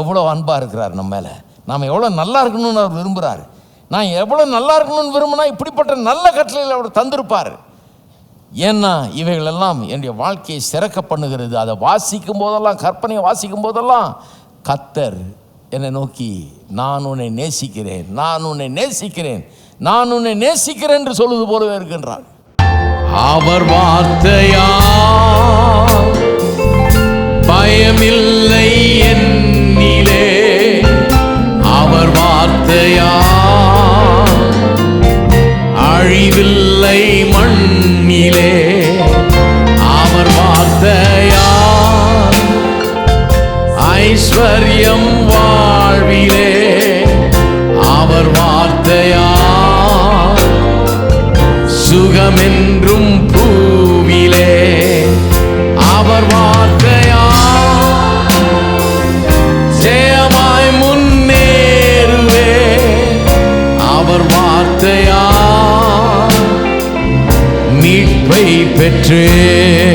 எவ்வளோ அன்பாக இருக்கிறார் நம்ம மேலே? நாம் எவ்வளோ நல்லா இருக்கணும்னு அவர் விரும்புகிறார் நான் எவ்வளோ நல்லா இருக்கணும்னு விரும்பினா இப்படிப்பட்ட நல்ல கட்டளையில் அவர் தந்திருப்பார். ஏன்னா இவைகளெல்லாம் என்னுடைய வாழ்க்கையை சிறக்க பண்ணுகிறது. அதை வாசிக்கும் போதெல்லாம் கற்பனையை வாசிக்கும் போதெல்லாம் கத்தர் என்னை நோக்கி நான் உன்னை நேசிக்கிறேன் நான் உன்னை நேசிக்கிறேன் நான் உன்னை நேசிக்கிறேன் என்று சொல்வது போலவே இருக்கின்றார். அவர் வார்த்தையா பயமில்லை என் வார்த்தையா அழிவில்லை மண்ணிலே அவர் வார்த்தையா ஐஸ்வர்யம் வாழ்விலே அவர் வார்த்தையா சுகமென்றும் பூவிலே அவர் வா victory.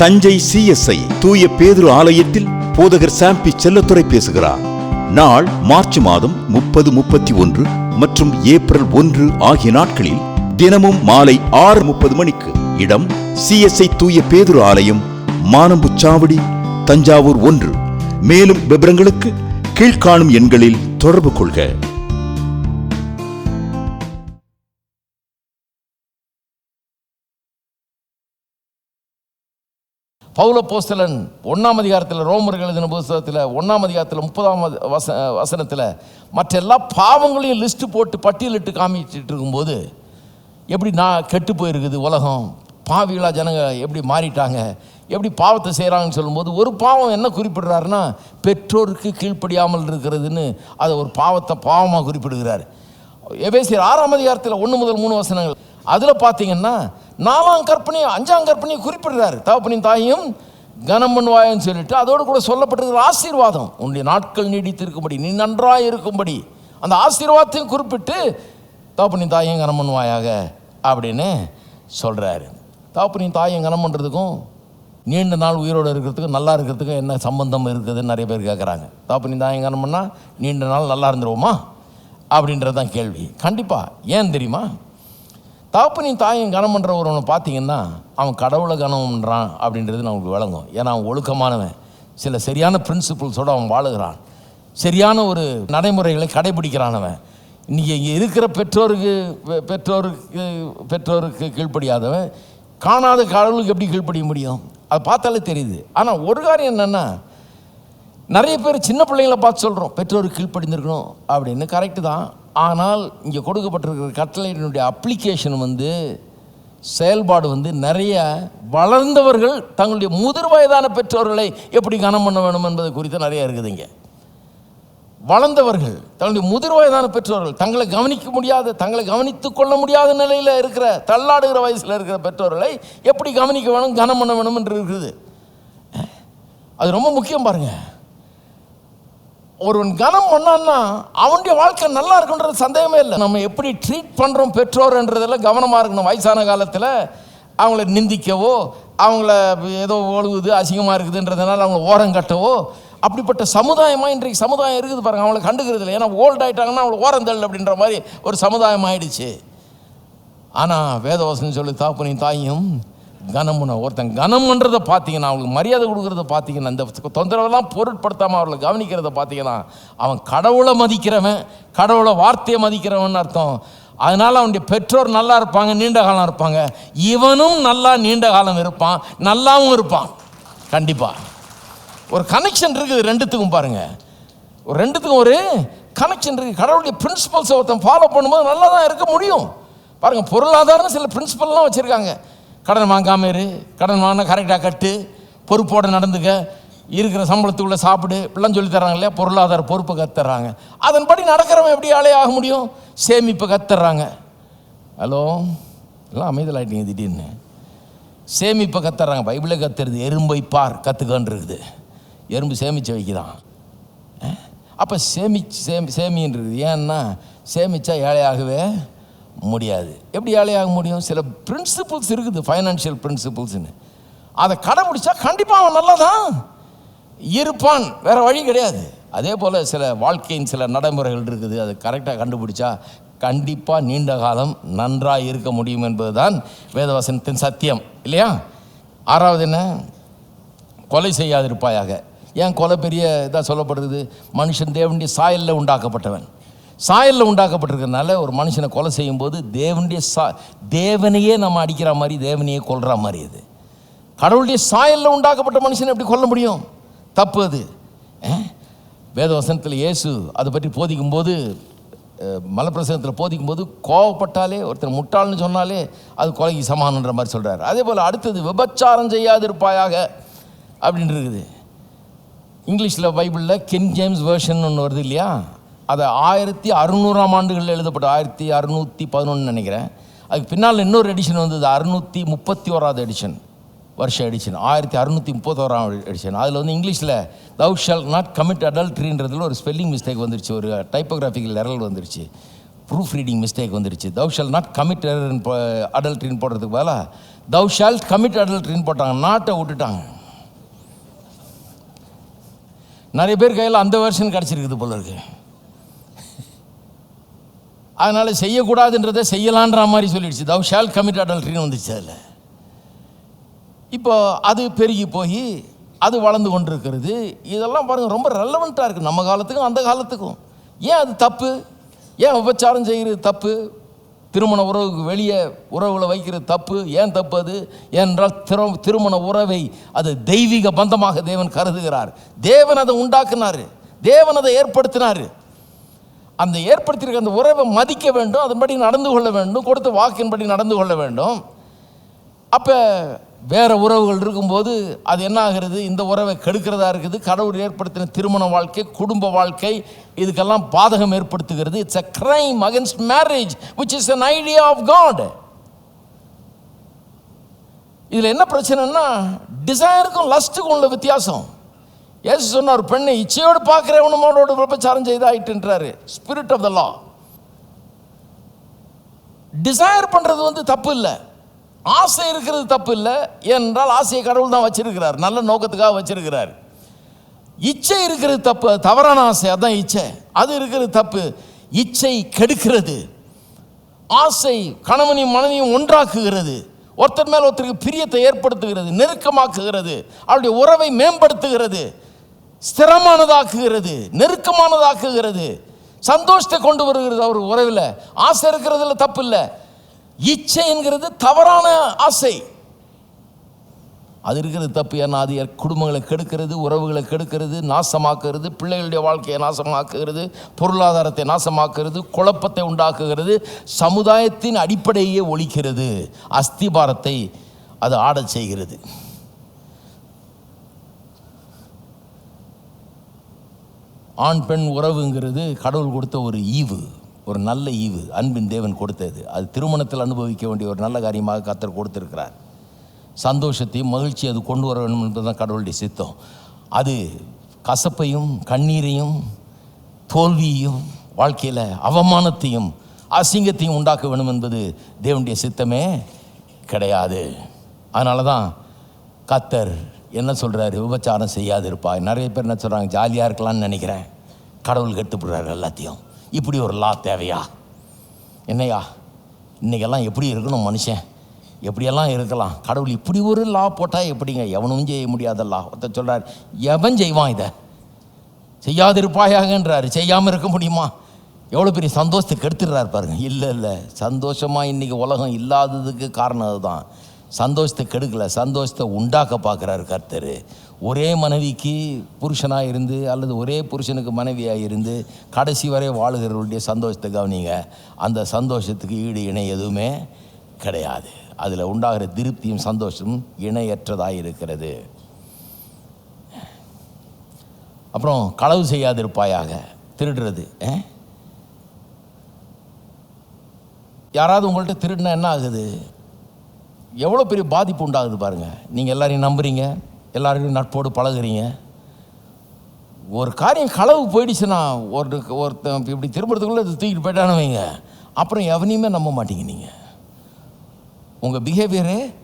தஞ்சை சிஎஸ்ஐ தூய பேதுரு ஆலயத்தில் போதகர் சாம்பி செல்லத்துறை பேசுகிறார். நாள் மார்ச் மாதம் முப்பது முப்பத்தி ஒன்று மற்றும் ஏப்ரல் ஒன்று ஆகிய நாட்களில் தினமும் மாலை ஆறு முப்பது மணிக்கு இடம் சிஎஸ்ஐ தூய பேதுரு ஆலயம் மானம்புச்சாவடி தஞ்சாவூர் ஒன்று. மேலும் விவரங்களுக்கு கீழ்காணும் எண்களில் தொடர்பு கொள்க. பௌல போஸ்தலன் ஒன்றாம் அதிகாரத்தில் ரோமர்கள் எழுதின புஸ்தகத்தில் ஒன்றாம் அதிகாரத்தில் முப்பதாம் வச வசனத்தில் மற்ற எல்லா பாவங்களையும் லிஸ்ட்டு போட்டு பட்டியலிட்டு காமிச்சிட்டு இருக்கும்போது எப்படி நான் கெட்டு போயிருக்குது உலகம்? பாவிகளாக ஜனங்க எப்படி மாறிட்டாங்க? எப்படி பாவத்தை செய்கிறாங்கன்னு சொல்லும்போது ஒரு பாவம் என்ன குறிப்பிடுறாருன்னா பெற்றோருக்கு கீழ்ப்படியாமல் இருக்கிறதுன்னு அதை ஒரு பாவத்தை பாவமாக குறிப்பிடுகிறார். எபேசியர் ஆறாம் அதிகாரத்தில் ஒன்று முதல் மூணு வசனங்கள். அதில் பார்த்தீங்கன்னா நாலாம் கற்பனை அஞ்சாம் கற்பனையை குறிப்பிடுறாரு. தகப்பனின் தாயும் கனம் பண்ணுவாயன்னு சொல்லிட்டு அதோடு கூட சொல்லப்பட்டிருக்கிற ஆசீர்வாதம். உன்னுடைய நாட்கள் நீடித்திருக்கும்படி நீ நன்றாக இருக்கும்படி. அந்த ஆசீர்வாதத்தையும் குறிப்பிட்டு தகப்பனின் தாயும் கனம் பண்ணுவாயாக அப்படின்னு சொல்கிறாரு தகப்பனின் தாயும் கனம் பண்ணுறதுக்கும் நீண்ட நாள் உயிரோடு இருக்கிறதுக்கும் நல்லா இருக்கிறதுக்கும் என்ன சம்பந்தம் இருக்குதுன்னு நிறைய பேர் கேட்குறாங்க தகப்பனின் தாயும் கனம் பண்ணால் நீண்ட நாள் நல்லா இருந்துருவோமா? அப்படின்றது தான் கேள்வி. கண்டிப்பாக ஏன் தெரியுமா? தகப்பனின் தாயும் கனம் பண்ணுற ஒருவனை பார்த்தீங்கன்னா அவன் கடவுளை கனம் பண்ணுறான் அப்படின்றது நமக்கு விளங்கும். ஏன்னா அவன் ஒழுக்கமானவன். சில சரியான பிரின்சிபிள்ஸோடு அவன் வாழுகிறான். சரியான ஒரு நடைமுறைகளை கடைபிடிக்கிறானவன் இன்றைக்கி இங்கே இருக்கிற பெற்றோருக்கு பெ- பெற்றோருக்கு பெற்றோருக்கு கீழ்ப்படியாதவன் காணாத கடவுளுக்கு எப்படி கீழ்ப்படிய முடியும்? அதை பார்த்தாலே தெரியுது. ஆனால் ஒரு காரியம் என்னென்னா நிறைய பேர் சின்ன பிள்ளைங்களை பார்த்து சொல்கிறோம் பெற்றோருக்கு கீழ்ப்படிந்திருக்கணும். அப்படின்னு. கரெக்டு தான். ஆனால் இங்கே கொடுக்கப்பட்டிருக்கிற கட்டளையினுடைய அப்ளிகேஷன் வந்து செயல்பாடு வந்து நிறைய வளர்ந்தவர்கள் தங்களுடைய முதிர் வயதான பெற்றோர்களை எப்படி கனம் பண்ண வேணும் என்பது குறித்து நிறைய இருக்குது இங்கே. வளர்ந்தவர்கள் தங்களுடைய முதிர் வயதான பெற்றோர்கள் தங்களை கவனிக்க முடியாத தங்களை கவனித்துக் கொள்ள முடியாத நிலையில் இருக்கிற தள்ளாடுகிற வயசில் இருக்கிற பெற்றோர்களை எப்படி கவனிக்க வேணும் கனம் பண்ண வேணும் என்று இருக்குது. அது ரொம்ப முக்கியம் பாருங்கள் ஒருவன் கனம் பண்ணான்னா அவனுடைய வாழ்க்கை நல்லா இருக்குன்றது சந்தேகமே இல்லை. நம்ம எப்படி ட்ரீட் பண்ணுறோம் பெற்றோர்ன்றதில் கவனமாக இருக்கணும். வயசான காலத்தில் அவங்கள நிந்திக்கவோ அவங்கள ஏதோ ஒழுகுது அசிங்கமாக இருக்குதுன்றதுனால அவங்கள ஓரம் கட்டவோ அப்படிப்பட்ட சமுதாயமாக இன்றைக்கு சமுதாயம் இருக்குது பாருங்க. அவங்கள கண்டுக்கிறது இல்லை ஏன்னா ஓல்ட் ஆயிட்டாங்கன்னா அவங்கள ஓரம் தள்ளு அப்படின்ற மாதிரி ஒரு சமுதாயம் ஆயிடுச்சு. ஆனால் வேதவாசனம் சொல்லி தாப்பனையும் தாயும் கனமுன ஒருத்தன் கனம்ன்றதை பார்த்தீங்கன்னா அவங்களுக்கு மரியாதை கொடுக்குறத பார்த்தீங்கன்னா இந்த தொந்தரவெல்லாம் பொருட்படுத்தாமல் அவர்களை கவனிக்கிறத பார்த்தீங்கன்னா அவன் கடவுளை மதிக்கிறவன் கடவுளை வார்த்தையை மதிக்கிறவன் அர்த்தம். அதனால் அவனுடைய பெற்றோர் நல்லா இருப்பாங்க நீண்ட காலம் இருப்பாங்க. இவனும் நல்லா நீண்ட காலம் இருப்பான் நல்லாவும் இருப்பான். கண்டிப்பாக ஒரு கனெக்ஷன் இருக்குது ரெண்டுத்துக்கும் பாருங்கள் ஒரு ரெண்டுத்துக்கும் ஒரு கனெக்ஷன் இருக்குது கடவுளுடைய பிரின்சிபல்ஸை ஒருத்தன் ஃபாலோ பண்ணும்போது நல்லா தான் இருக்க முடியும். பாருங்கள் பொருளாதாரம் சில பிரின்சிபல்லாம் வச்சுருக்காங்க. கடன் வாங்காம இரு. கடன் வாங்கினா கரெக்டாக கட்டு. பொறுப்போடு நடந்துக்க. இருக்கிற சம்பளத்துக்குள்ளே சாப்பிடு. இப்படிலாம் சொல்லி தர்றாங்க இல்லையா? பொருளாதார பொறுப்பை கத்துறாங்க. அதன்படி நடக்கிறவன் எப்படி ஆளே ஆக முடியும்? சேமிப்பை கத்துறாங்க. ஹலோ? எல்லாம் அமைதலாயிட்டீங்க திடீர்னு. சேமிப்பை கத்துறாங்க. பைபிளே கத்துறது. எறும்பை பார் கற்றுக்கன்னு இருக்குது. எறும்பு சேமித்து வைக்கிறான் அப்போ சேமிச்சு சேமி சேமின்றது ஏன்னா சேமித்தா ஏழையாகவே முடியாது. எப்படி ஏழையாக முடியும்? சில பிரின்சிபிள்ஸ் இருக்குது ஃபைனான்ஷியல் பிரின்சிபிள்ஸ்னு அதை கடைபிடிச்சா கண்டிப்பாக அவன் நல்லா தான் இருப்பான் வேறு வழி கிடையாது. அதே போல் சில வாழ்க்கையின் சில நடைமுறைகள் இருக்குது அது கரெக்டாக கண்டுபிடிச்சா கண்டிப்பாக நீண்ட காலம் நன்றாக இருக்க முடியும் என்பதுதான் வேதவசனத்தின் சத்தியம் இல்லையா? ஆறாவது என்ன? கொலை செய்யாதிருப்பாயாக. ஏன் கொலை பெரிய இதாக சொல்லப்படுறது மனுஷன் தேவனுடைய சாயலில் உண்டாக்கப்பட்டவன். சாயலில் உண்டாக்கப்பட்டிருக்கிறதுனால ஒரு மனுஷனை கொலை செய்யும்போது தேவனுடைய சா தேவனையே நம்ம அடிக்கிற மாதிரி தேவனையே கொல்ற மாதிரி அது. கடவுளுடைய சாயலில் உண்டாக்கப்பட்ட மனுஷனை எப்படி கொல்ல முடியும்? தப்பு அது. அஹ்? வேத வசனத்தில் இயேசு அதை பற்றி போதிக்கும்போது அஹ், மலப்பிரசனத்தில் போதிக்கும்போது கோவப்பட்டாலே ஒருத்தர் முட்டாள்னு சொன்னாலே அது கொலைக்கு சமானன்ற மாதிரி சொல்கிறார் அதே போல் அடுத்தது விபச்சாரம் செய்யாதிருப்பாயாக அப்படின்னு இருக்குது. இங்கிலீஷில் பைபிளில் கென் ஜேம்ஸ் வேர்ஷன் ஒன்று வருது இல்லையா? அதை ஆயிரத்தி அறுநூறாம் ஆண்டுகளில் எழுதப்பட்ட ஆயிரத்தி அறுநூற்றி பதினொன்று நினைக்கிறேன். அதுக்கு பின்னால் இன்னொரு எடிஷன் வந்தது. அறுநூற்றி முப்பத்தி ஓராவது எடிஷன் வருஷ எடிஷன் ஆயிரத்தி அறுநூற்றி முப்பத்தோராம் எடிஷன் அதில் வந்து இங்கிலீஷில் தவ் ஷால் நாட் கமிட் அடல்ட்ரின்றதுல ஒரு ஸ்பெல்லிங் மிஸ்டேக் வந்துருச்சு. ஒரு டைப்போகிராஃபிக்கல் எரல் வந்துருச்சு. ப்ரூஃப் ரீடிங் மிஸ்டேக் வந்துருச்சு. தவ் ஷால் நாட் கமிட் அடல்ட்ரின்னு போடுறதுக்கு பதிலாக தவ் ஷால் கமிட் அடல்ட்ரின்னு போட்டாங்க. நாட்டை விட்டுட்டாங்க. நிறைய பேர் கையில் அந்த வெர்ஷன் கிடச்சிருக்குது போல இருக்குது அதனால் செய்யக்கூடாதுன்றதை செய்யலான்ற மாதிரி சொல்லிடுச்சு. தவ் ஷால் கமிட் அடல்ட்ரின்னு வந்துச்சு அதில். இப்போ அது பெருகி போய் அது வளர்ந்து கொண்டிருக்கிறது. இதெல்லாம் பாருங்கள் ரொம்ப ரெலவெண்ட்டாக இருக்குது நம்ம காலத்துக்கும் அந்த காலத்துக்கும். ஏன் அது தப்பு? ஏன் உபச்சாரம் செய்கிறது தப்பு? திருமண உறவுக்கு வெளியே உறவுகளை வைக்கிறது தப்பு? ஏன் தப்பு அது? ஏனென்றால் திரு திருமண உறவை அது தெய்வீக பந்தமாக தேவன் கருதுகிறார். தேவன் அதை உண்டாக்குனார். தேவன் அதை ஏற்படுத்தினார். அந்த ஏற்படுத்தியிருக்க அந்த உறவை மதிக்க வேண்டும் அதன்படி நடந்து கொள்ள வேண்டும் கொடுத்த வாக்கின்படி நடந்து கொள்ள வேண்டும். அப்போ வேறு உறவுகள் இருக்கும்போது அது என்ன ஆகிறது இந்த உறவை கெடுக்கிறதா இருக்குது? கடவுள் ஏற்படுத்தின திருமண வாழ்க்கை குடும்ப வாழ்க்கை இதுக்கெல்லாம் பாதகம் ஏற்படுத்துகிறது. It's a crime against marriage which is an idea of God இதில் என்ன பிரச்சனைன்னா டிசைருக்கும் லஸ்ட்டுக்கும் உள்ள வித்தியாசம். ஏசு சொன்னார் பெண்ணை இச்சையோடு பார்க்குறவனமோட விபச்சாரம் செய்தாயிட்டுன்றாரு. Spirit of the law desire பண்ணுறது வந்து தப்பு இல்லை ஆசை இருக்கிறது தப்பு இல்லை ஏனென்றால் ஆசையை கடவுள் தான் வச்சிருக்கிறார். நல்ல நோக்கத்துக்காக வச்சிருக்கிறார். இச்சை இருக்கிறது தப்பு. தவறான ஆசை. அதான் இச்சை. அது இருக்கிறது தப்பு. இச்சை கெடுக்கிறது. ஆசை கணவனையும் மனைவியும் ஒன்றாக்குகிறது. ஒருத்தர் மேல் ஒருத்தருக்கு பிரியத்தை ஏற்படுத்துகிறது. நெருக்கமாக்குகிறது. அவருடைய உறவை மேம்படுத்துகிறது. ஸ்திரமானதாக்குகிறது நெருக்கமானதாக்குகிறது. சந்தோஷத்தை கொண்டு வருகிறது அவர் உறவில். ஆசை இருக்கிறதுல தப்பு இல்லை. இச்சை என்கிறது தவறான ஆசை. அது இருக்கிறது தப்பு. ஏன்னா அது குடும்பங்களை கெடுக்கிறது உறவுகளை கெடுக்கிறது நாசமாக்குறது பிள்ளைகளுடைய வாழ்க்கையை நாசமாக்குகிறது பொருளாதாரத்தை நாசமாக்குறது குழப்பத்தை உண்டாக்குகிறது சமுதாயத்தின் அடிப்படையே ஒழிக்கிறது. அஸ்திபாரத்தை அது ஆடச் செய்கிறது. ஆண் பெண் உறவுங்கிறது கடவுள் கொடுத்த ஒரு ஈவு ஒரு நல்ல ஈவு அன்பின் தேவன் கொடுத்தது. அது திருமணத்தில் அனுபவிக்க வேண்டிய ஒரு நல்ல காரியமாக கத்தர் கொடுத்துருக்கிறார். சந்தோஷத்தையும் மகிழ்ச்சி அது கொண்டு வர வேண்டும் என்பதுதான் கடவுளுடைய சித்தம். அது கசப்பையும் கண்ணீரையும் தோல்வியையும் வாழ்க்கையில் அவமானத்தையும் அசிங்கத்தையும் உண்டாக்க வேண்டும் என்பது தேவனுடைய சித்தமே கிடையாது. அதனால தான் கத்தர் என்ன சொல்கிறாரு விபச்சாரம் செய்யாதிருப்பாய் நிறைய பேர் என்ன சொல்கிறாங்க ஜாலியாக இருக்கலாம்னு நினைக்கிறேன். கடவுள் கெட்டுப்படுறாரு எல்லாத்தையும். இப்படி ஒரு லா தேவையா? என்னையா? இன்றைக்கெல்லாம் எப்படி இருக்கணும் மனுஷன்? எப்படியெல்லாம் இருக்கலாம்? கடவுள் இப்படி ஒரு லா போட்டால் எப்படிங்க? எவனும் செய்ய முடியாத லா ஒருத்தர் சொல்கிறார் எவன் செய்வான் இதை? செய்யாதிருப்பாயாகன்றாரு. செய்யாமல் இருக்க முடியுமா? எவ்வளோ பெரிய சந்தோஷத்தை கெடுத்துடுறாரு பாருங்க. இல்லை இல்லை. சந்தோஷமாக இன்றைக்கி உலகம் இல்லாததுக்கு காரணம் அதுதான். சந்தோஷத்தை கெடுக்கல சந்தோஷத்தை உண்டாக்க பார்க்குறாரு கர்த்தர். ஒரே மனைவிக்கு புருஷனாக இருந்து அல்லது ஒரே புருஷனுக்கு மனைவியாக இருந்து கடைசி வரை வாழுகிறவருடைய சந்தோஷத்தை கவனிங்க. அந்த சந்தோஷத்துக்கு ஈடு இணை எதுவுமே கிடையாது. அதில் உண்டாகிற திருப்தியும் சந்தோஷமும் இணையற்றதாக இருக்கிறது. அப்புறம் களவு செய்யாதிருப்பாயாக திருடுறது ஆ? யாராவது உங்கள்கிட்ட திருடினா என்ன ஆகுது? எவ்வளோ பெரிய பாதிப்பு உண்டாகுது பாருங்கள் நீங்கள் எல்லாரையும் நம்புறீங்க. எல்லாரையும் நட்போடு பழகுறீங்க. ஒரு காரியம் களவு போயிடுச்சுன்னா ஒரு ஒருத்தன் இப்படி திரும்புறதுக்குள்ளே தூக்கிட்டு போயிட்டானு வைங்க. அப்புறம் எவனையுமே நம்ப மாட்டீங்க நீங்கள் உங்கள் பிஹேவியரே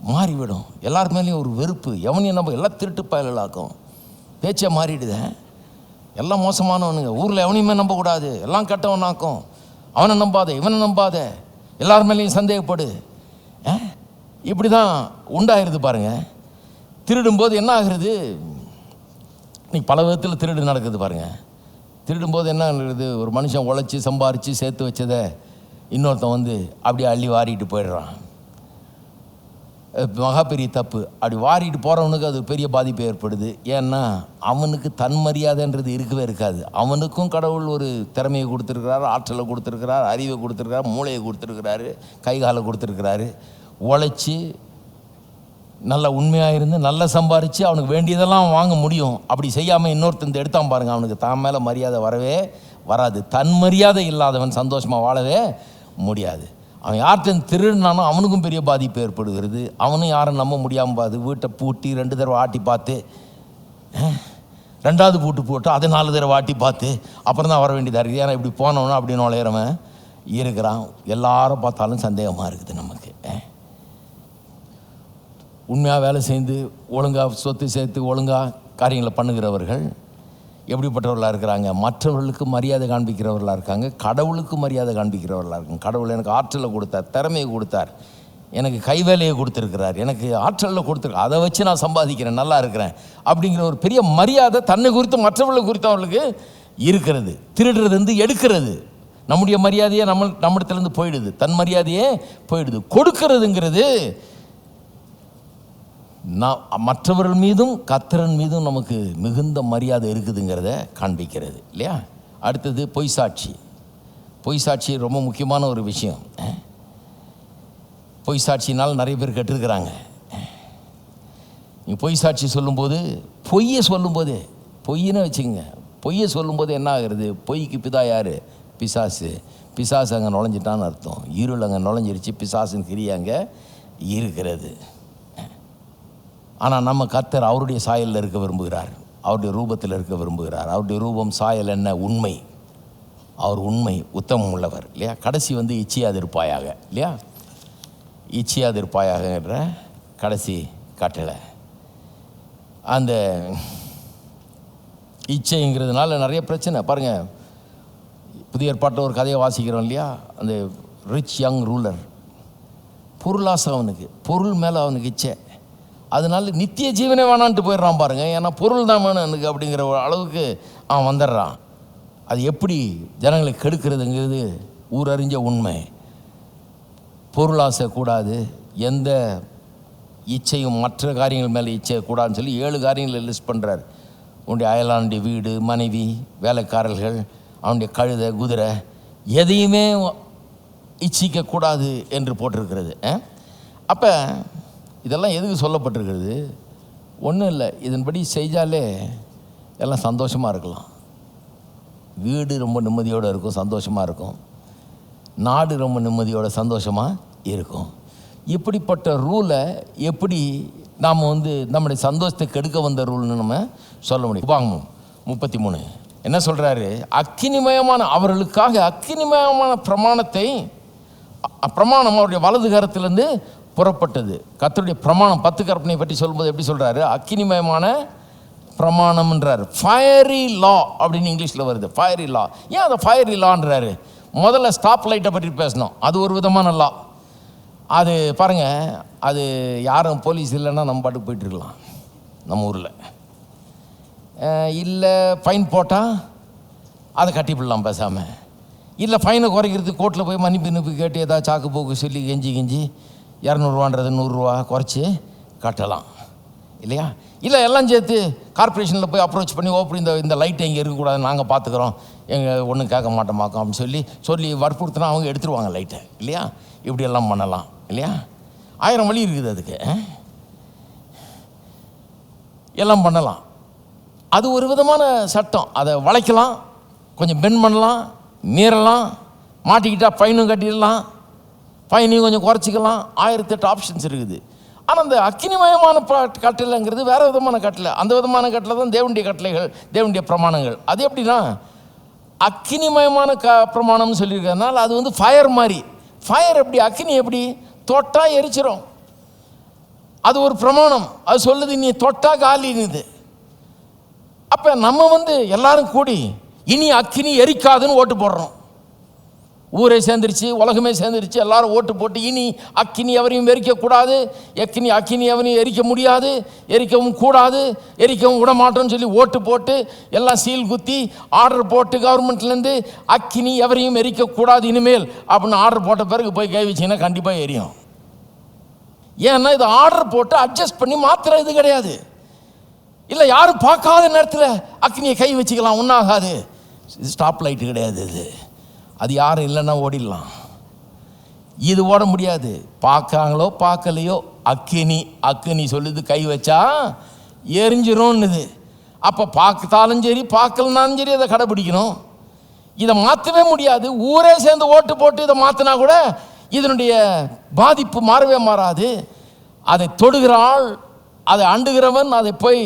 மாறிவிடும். எல்லார் மேலேயும் ஒரு வெறுப்பு. எவனையும் நம்ப எல்லாம் திருட்டு பயலாக்கும் பேச்சே மாறிடுதேன் எல்லாம் மோசமானவனுங்க. ஊரில் எவனையுமே நம்பக்கூடாது. எல்லாம் கெட்டவனாக்கும். அவனை நம்பாத இவனை நம்பாத. எல்லார் மேலேயும் சந்தேகப்படு. ஆ? இப்படி தான் உண்டாகிறது பாருங்கள் திருடும்போது என்ன ஆகிறது? இன்றைக்கி பல விதத்தில் திருடு நடக்குது பாருங்கள் திருடும்போது என்ன நடக்குது? ஒரு மனுஷன் உழைச்சி சம்பாரித்து சேர்த்து வச்சதை இன்னொருத்தன் வந்து அப்படியே அள்ளி வாரிட்டு போயிடுறான். மகா பெரிய தப்பு. அப்படி வாரிட்டு போகிறவனுக்கு அது பெரிய பாதிப்பு ஏற்படுது. ஏன்னா அவனுக்கு தன் மரியாதைன்றது இருக்கவே இருக்காது. அவனுக்கும் கடவுள் ஒரு திறமையை கொடுத்துருக்கிறார் ஆற்றலை கொடுத்துருக்கிறார் அறிவை கொடுத்துருக்கிறார் மூளையை கொடுத்துருக்கிறாரு கைகாலை கொடுத்துருக்கிறாரு. உழைச்சி நல்ல உண்மையாக இருந்து நல்லா சம்பாரித்து அவனுக்கு வேண்டியதெல்லாம் வாங்க முடியும். அப்படி செய்யாமல் இன்னொருத்தன் எடுத்தான் பாருங்க அவனுக்கு தான் மேலே மரியாதை வரவே வராது. தன் மரியாதை இல்லாதவன் சந்தோஷமாக வாழவே முடியாது. அவன் யார்கிட்ட திருடினானோ அவனுக்கும் பெரிய பாதிப்பு ஏற்படுகிறது. அவனும் யாரும் நம்ப முடியாமல் பாது வீட்டை பூட்டி ரெண்டு தடவை ஆட்டி பார்த்து ரெண்டாவது பூட்டு போட்டு அதை நாலு தடவை ஆட்டி பார்த்து அப்புறம் தான் வர வேண்டியதாக இருக்குது. ஏன்னா இப்படி போனவனா அப்படி நுழையிறவன் இருக்கிறான். எல்லாரும் பார்த்தாலும் சந்தேகமாக இருக்குது நமக்கு. உண்மையாக வேலை செய்து ஒழுங்காக சொத்து சேர்த்து ஒழுங்காக காரியங்களை பண்ணுகிறவர்கள் எப்படிப்பட்டவர்களாக இருக்கிறாங்க? மற்றவர்களுக்கு மரியாதை காண்பிக்கிறவர்களாக இருக்காங்க. கடவுளுக்கு மரியாதை காண்பிக்கிறவர்களாக இருக்காங்க. கடவுள் எனக்கு ஆற்றலை கொடுத்தார் திறமையை கொடுத்தார். எனக்கு கைவேலையை கொடுத்துருக்கிறார். எனக்கு ஆற்றலில் கொடுத்துருக்கு அதை வச்சு நான் சம்பாதிக்கிறேன் நல்லா இருக்கிறேன் அப்படிங்கிற ஒரு பெரிய மரியாதை தன்னை குறித்து மற்றவர்களை குறித்து அவர்களுக்கு இருக்கிறது. திருடுறது வந்து எடுக்கிறது. நம்முடைய மரியாதையே நம்ம நம்மிடத்துலேருந்து போயிடுது. தன் மரியாதையே போயிடுது. கொடுக்கறதுங்கிறது நான் மற்றவர்கள் மீதும் கத்திரன் மீதும் நமக்கு மிகுந்த மரியாதை இருக்குதுங்கிறத காண்பிக்கிறது இல்லையா? அடுத்தது பொய் சாட்சி. பொய் சாட்சி ரொம்ப முக்கியமான ஒரு விஷயம். பொய் சாட்சினால் நிறைய பேர் கட்டிருக்கிறாங்க. நீங்கள் பொய் சாட்சி சொல்லும்போது பொய்யை சொல்லும்போதே பொய்ன்னு வச்சுக்கோங்க. பொய்யை சொல்லும்போது என்ன ஆகுறது? பொய்க்கு பிதா யார்? பிசாசு. பிசாசு அங்கே நுழைஞ்சிட்டான்னு அர்த்தம். இருள் அங்கே நுழைஞ்சிருச்சு பிசாசுன்னு கிரி அங்கே இருக்கிறது. ஆனால் நம்ம கர்த்தர் அவருடைய சாயலில் இருக்க விரும்புகிறார். அவருடைய ரூபத்தில் இருக்க விரும்புகிறார். அவருடைய ரூபம் சாயல் என்ன? உண்மை. அவர் உண்மை உத்தமம் உள்ளவர் இல்லையா? கடைசி வந்து இச்சியாதிருப்பாயாக இல்லையா? இச்சியாதிருப்பாயாகன்ற கடைசி கட்டளை அந்த இச்சைங்கிறதுனால நிறைய பிரச்சனை. பாருங்கள் புதிய ஏற்பாட்டில் ஒரு கதையை வாசிக்கிறோம் இல்லையா? அந்த ரிச் யங் ரூலர் பொருளாசை அவனுக்கு. பொருள் மேலே அவனுக்கு இச்சை. அதனால நித்திய ஜீவனே வேணான்ட்டு போயிடுறான் பாருங்க. ஏன்னா பொருள் தான் வேணும் எனக்கு அப்படிங்கிற ஒரு அளவுக்கு அவன் வந்துடுறான். அது எப்படி ஜனங்களை கெடுக்கிறதுங்கிறது ஊரறிஞ்ச உண்மை. பொருளாசை கூடாது. எந்த இச்சையும் மற்ற காரியங்கள் மேலே இச்சை கூடாதுன்னு சொல்லி ஏழு காரியங்களை லிஸ்ட் பண்ணுறார் உன்னுடைய அயலானுடைய வீடு மனைவி வேலைக்காரர்கள் அவனுடைய கழுதை குதிரை எதையுமே இச்சிக்கக்கூடாது என்று போட்டிருக்கிறது. அப்போ இதெல்லாம் எதுக்கு சொல்லப்பட்டிருக்கிறது? ஒன்றும் இல்லை. இதன்படி செய்தாலே எல்லாம் சந்தோஷமாக இருக்கலாம். வீடு ரொம்ப நிம்மதியோடு இருக்கும் சந்தோஷமாக இருக்கும். நாடு ரொம்ப நிம்மதியோட சந்தோஷமாக இருக்கும். இப்படிப்பட்ட ரூலை எப்படி நாம் வந்து நம்முடைய சந்தோஷத்தை கெடுக்க வந்த ரூல்னு நம்ம சொல்ல முடியும். வாங்க முப்பத்தி மூணு என்ன சொல்கிறாரு அக்கினிமயமான அவர்களுக்காக அக்கினிமயமான பிரமாணத்தை பிரமாணம் அவருடைய வலது கரத்திலிருந்து புறப்பட்டது. கத்தருடைய பிரமாணம் பத்து கற்பனை பற்றி சொல்லும்போது எப்படி சொல்கிறாரு அக்கினிமயமான பிரமாணம்ன்றார். ஃபயரி லா அப்படின்னு இங்கிலீஷில் வருது. ஃபயரி லா ஏன் அதை ஃபயரி லான்றாரு முதல்ல ஸ்டாப் லைட்டை பற்றி பேசணும். அது ஒரு விதமான லா அது பாருங்கள் அது யாரும் போலீஸ் இல்லைன்னா நம்ம பாட்டுக்கு போயிட்டுருக்கலாம் நம்ம ஊரில். இல்லை ஃபைன் போட்டால் அதை கட்டிவிடலாம் பேசாமல் இல்லை ஃபைனை குறைக்கிறதுக்கு கோர்ட்டில் போய் மன்னிப்பு நிப்பு கேட்டு ஏதாவது சாக்கு போக்கு சொல்லி கெஞ்சி கெஞ்சி இரநூறுவான்றது நூறுரூவா குறைச்சி கட்டலாம். இல்லையா? இல்லை எல்லாம் சேர்த்து கார்ப்பரேஷனில் போய் அப்ரோச் பண்ணி ஓப்பன் இந்த இந்த லைட் இங்கே இருக்கக்கூடாது நாங்கள் பார்த்துக்குறோம். எங்கள் ஒன்றும் கேட்க மாட்டோமாக்கோம் அப்படின்னு சொல்லி சொல்லி வற்புறுத்தினா அவங்க எடுத்துருவாங்க லைட்டை இல்லையா? இப்படியெல்லாம் பண்ணலாம். இல்லையா? ஆயிரம் வழி இருக்குது அதுக்கு. எல்லாம் பண்ணலாம். அது ஒரு விதமான சட்டம். அதை வளைக்கலாம் கொஞ்சம் பென் பண்ணலாம் மீறலாம் மாட்டிக்கிட்டால் ஃபைனும் கட்டிடலாம் ஃபைனையும் கொஞ்சம் குறைச்சிக்கலாம். ஆயிரத்தெட்டு ஆப்ஷன்ஸ் இருக்குது. ஆனால் அந்த அக்னிமயமான கட்டளைங்கிறது வேறு விதமான கட்டளை அந்த விதமான கட்டளை தான் தேவனுடைய கட்டளைகள் தேவனுடைய பிரமாணங்கள். அது எப்படின்னா அக்னிமயமான க பிரமாணம்னு சொல்லியிருக்கறதுனால அது வந்து ஃபயர் மாதிரி. ஃபயர் எப்படி? அக்னி எப்படி? தொட்டா எரிச்சிரும். அது ஒரு பிரமாணம். அது சொல்லுது நீ தொட்டா காலினுது அப்போ நம்ம வந்து எல்லாரும் கூடி இனி அக்கினி எரிக்காதுன்னு ஓட்டு போடுறோம். ஊரே சேர்ந்துருச்சு உலகமே சேர்ந்துருச்சு எல்லாரும் ஓட்டு போட்டு இனி அக்கினி எவரையும் எரிக்கக்கூடாது எக்கினி அக்கினி எவரையும் எரிக்க முடியாது எரிக்கவும் கூடாது எரிக்கவும் விட மாட்டோம்னு சொல்லி ஓட்டு போட்டு எல்லாம் சீல் குத்தி ஆர்டர் போட்டு கவர்மெண்ட்லேருந்து அக்கினி எவரையும் எரிக்கக்கூடாது இனிமேல் அப்படின்னு ஆர்டர் போட்ட பிறகு போய் கை வச்சிங்கன்னா கண்டிப்பாக எரியும். ஏன்னா இது ஆர்டர் போட்டு அட்ஜஸ்ட் பண்ணி மாத்திர இது கிடையாது. இல்லை யாரும் பார்க்காத நேரத்தில் அக்னியை கை வச்சுக்கலாம் ஒன்றாகாது. ஸ்டாப் லைட்டு கிடையாது இது. அது யாரும் இல்லைன்னா ஓடிடலாம். இது ஓட முடியாது. பார்க்காங்களோ பார்க்கலையோ அக்கினி அக்கினி சொல்லுது கை வச்சா எரிஞ்சிரும்னுது. அப்போ பார்த்தாலும் சரி பார்க்கலனாலும் சரி அதை கடைபிடிக்கணும். இதை மாற்றவே முடியாது. ஊரே சேர்ந்து ஓட்டு போட்டு இதை மாற்றினா கூட இதனுடைய பாதிப்பு மாறவே மாறாது. அதை தொடுகிற ஆள் அதை அண்டுகிறவன் அதை போய்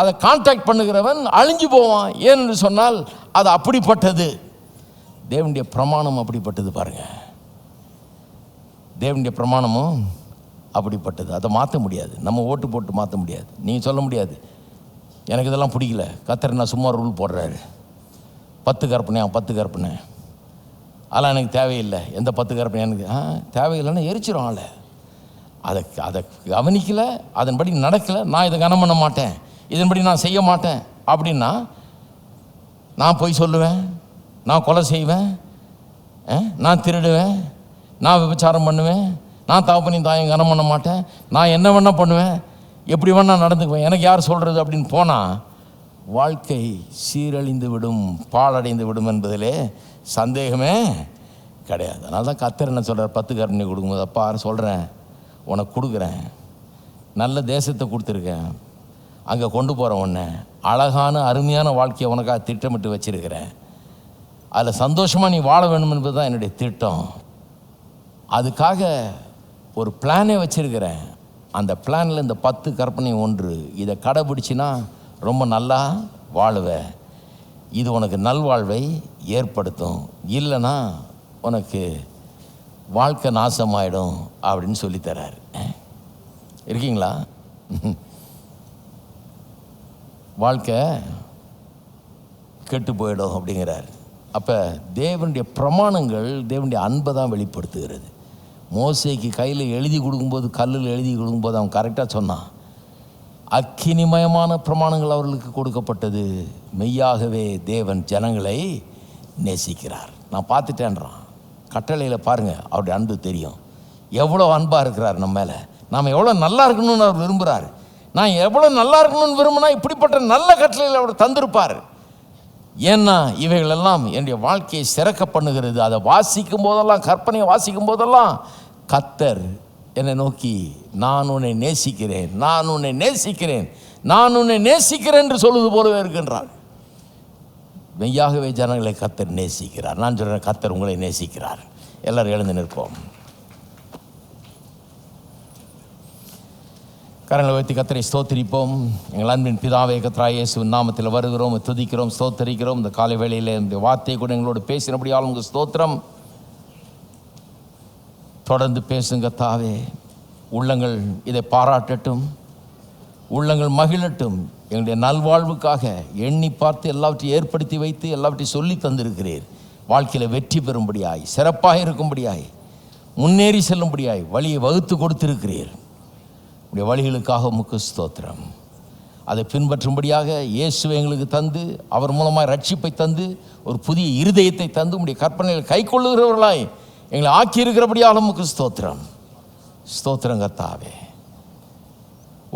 அதை கான்டாக்ட் பண்ணுகிறவன் அழிஞ்சு போவான். ஏன்னு சொன்னால் அது அப்படிப்பட்டது. தேவனுடைய பிரமாணம் அப்படிப்பட்டது பாருங்க. தேவனுடைய பிரமாணமும் அப்படிப்பட்டது. அதை மாற்ற முடியாது. நம்ம ஓட்டு போட்டு மாற்ற முடியாது. நீங்கள் சொல்ல முடியாது. எனக்கு இதெல்லாம் பிடிக்கல. கத்தர் நான் சும்மா ரூல் போடுறாரு. பத்து கற்பனையா? பத்து கற்பனை. அதெல்லாம் எனக்கு தேவையில்லை. எந்த பத்து கற்பனை எனக்கு ஆ தேவையில்லைன்னா எரிச்சிரும் ஆளை. அதை அதை கவனிக்கலை. அதன்படி நடக்கலை. நான் இதை கனம் பண்ண மாட்டேன். இதன்படி நான் செய்ய மாட்டேன். அப்படின்னா நான் போய் சொல்லுவேன். நான் கொலை செய்வேன் நான் திருடுவேன் நான் விபச்சாரம் பண்ணுவேன் நான் தாப்பனையும் தாயும் கனம் பண்ண மாட்டேன். நான் என்ன வேணால் பண்ணுவேன் எப்படி வேணால் நடந்துக்குவேன். எனக்கு யார் சொல்கிறது அப்படின்னு போனால் வாழ்க்கை சீரழிந்து விடும் பாழடைந்து விடும் என்பதிலே சந்தேகமே கிடையாது. அதனால தான் கத்தர் என்ன சொல்கிறார் பத்து கருணை கொடுக்கும்போது அப்பா சொல்கிறேன் உனக்கு கொடுக்குறேன். நல்ல தேசத்தை கொடுத்துருக்கேன். அங்கே கொண்டு போகிறேன் உன்னை. அழகான அருமையான வாழ்க்கையை உனக்காக திட்டமிட்டு வச்சிருக்கிறேன். அதில் சந்தோஷமாக நீ வாழ வேணும் என்பது தான் என்னுடைய திட்டம். அதுக்காக ஒரு பிளானே வச்சுருக்கிறேன். அந்த பிளானில் இந்த பத்து கற்பனை ஒன்று. இதை கடைபிடிச்சின்னா ரொம்ப நல்லா வாழுவேன் இது உனக்கு நல்வாழ்வை ஏற்படுத்தும். இல்லைன்னா உனக்கு வாழ்க்கை நாசமாயிடும் அப்படின்னு சொல்லித்தரார் இருக்கீங்களா? வாழ்க்கை கெட்டு போயிடும் அப்படிங்கிறார். அப்போ தேவனுடைய பிரமாணங்கள் தேவனுடைய அன்பை தான் வெளிப்படுத்துகிறது. மோசைக்கு கையில் எழுதி கொடுக்கும்போது கல்லில் எழுதி கொடுக்கும்போது அவன் கரெக்டாக சொன்னான். அக்கினிமயமான பிரமாணங்கள் அவர்களுக்கு கொடுக்கப்பட்டது. மெய்யாகவே தேவன் ஜனங்களை நேசிக்கிறார். நான் பார்த்துட்டேன்றான். கட்டளையில் பாருங்கள் அவருடைய அன்பு தெரியும். எவ்வளோ அன்பாக இருக்கிறார் நம்ம மேலே. நாம் எவ்வளோ நல்லா இருக்கணும்னு அவர் விரும்புகிறார் நான் எவ்வளோ நல்லா இருக்கணும்னு விரும்பினா இப்படிப்பட்ட நல்ல கட்டளையில் அவர் தந்திருப்பார். ஏன்னா இவைகளெல்லாம் என்னுடைய வாழ்க்கையை சிறக்க பண்ணுகிறது அதை வாசிக்கும் போதெல்லாம் கற்பனையை வாசிக்கும் போதெல்லாம் கத்தர் என்னை நோக்கி நான் உன்னை நேசிக்கிறேன் நான் உன்னை நேசிக்கிறேன் நான் உன்னை நேசிக்கிறேன் என்று சொல்வது போலவே இருக்கின்றார். மெய்யாகவே ஜனங்களை கத்தர் நேசிக்கிறார். நான் சொல்கிறேன் கத்தர் உங்களை நேசிக்கிறார். எல்லோரும் எழுந்து நிற்போம். கரங்களை வைத்து கத்தரை ஸ்தோத்திரிப்போம். எங்கள் அன்பின் பிதாவே கத்ராயேசுவின் நாமத்தில் வருகிறோம் துதிக்கிறோம் ஸ்தோத்தரிக்கிறோம். இந்த காலை வேளையில் இந்த வார்த்தை கூட எங்களோடு பேசினபடியால் உங்கள் ஸ்தோத்திரம். தொடர்ந்து பேசுங்க தாவே உள்ளங்கள் இதை பாராட்டட்டும். உள்ளங்கள் மகிழட்டும். எங்களுடைய நல்வாழ்வுக்காக எண்ணி பார்த்து எல்லாவற்றையும் ஏற்படுத்தி வைத்து எல்லாவற்றையும் சொல்லி தந்திருக்கிறீர். வாழ்க்கையில் வெற்றி பெறும்படியாய் சிறப்பாக இருக்கும்படியாய் முன்னேறி செல்லும்படியாய் வழியை வகுத்து கொடுத்திருக்கிறீர். உடைய வழிகளுக்காக உமக்கு ஸ்தோத்திரம். அதை பின்பற்றும்படியாக இயேசுவை எங்களுக்கு தந்து அவர் மூலமாக ரட்சிப்பை தந்து ஒரு புதிய இருதயத்தை தந்து உடைய கற்பனையில் கை கொள்ளுகிறவர்களாய் எங்களை ஆக்கியிருக்கிறபடியாக உமக்கு ஸ்தோத்திரம். ஸ்தோத்திரம் கத்தாவே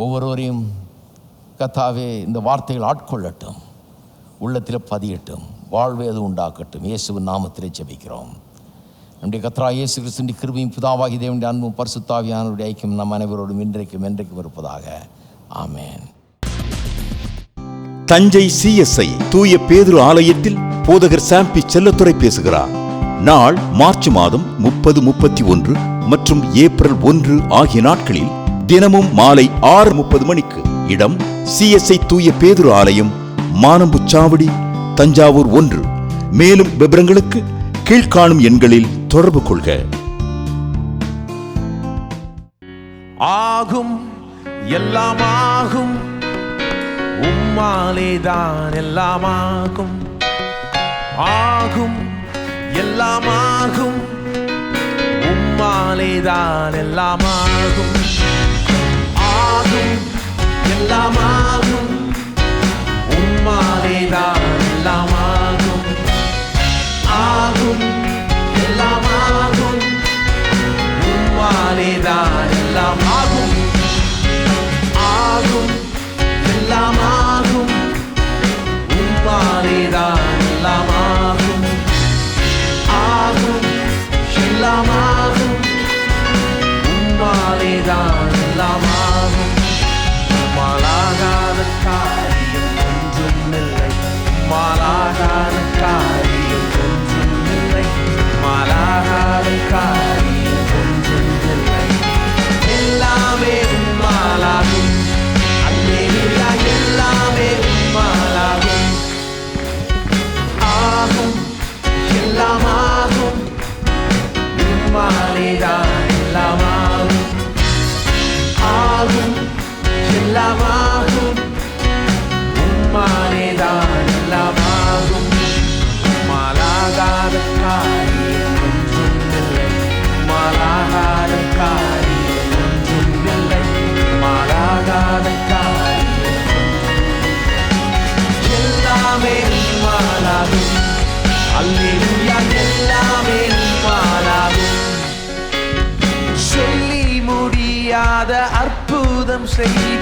ஒவ்வொருவரையும் கத்தாவே இந்த வார்த்தைகள் ஆட்கொள்ளட்டும் உள்ளத்தில் பதியட்டும் வாழ்வை அது உண்டாக்கட்டும். இயேசுவின் நாமத்திலே ஜெபிக்கிறோம். நம்முடைய கத்ரா இயேசு கிறிஸ்துவின் கிருபியும் பிதாவாகி தேவனுடைய அன்பும் பரிசுத்தாவியானுடைய ஐக்கியம் நம் அனைவரோடும் இன்றைக்கும் என்றைக்கும் இருப்பதாக. ஆமேன். தஞ்சை சிஎஸ்ஐ தூய பேதுரு ஆலயத்தில் போதகர் சாம்பி செல்லத்துறை பேசுகிறார். நாள் மார்ச் மாதம் முப்பது முப்பத்தி ஒன்று மற்றும் ஏப்ரல் ஒன்று ஆகிய நாட்களில் தினமும் மாலை ஆறு முப்பது மணிக்கு இடம் சிஎஸ்ஐ தூய பேதுரு ஆலயம் மானம்புச்சாவடி தஞ்சாவூர் ஒன்று. மேலும் விவரங்களுக்கு கீழ்காணும் எண்களில் தொடர்பு கொள்க. ஆகும் எல்லாமாகும் உம்மாலேதான் எல்லாமாகும் ஆகும். எல்லாமாகும் உம்மாலேதான் எல்லாமாகும் ஆகும். எல்லாமாகும் உம்மாலேதான் எல்லாமாகும் ஆகும். சொல்லி முடியாத அற்புதம் செய்பவன்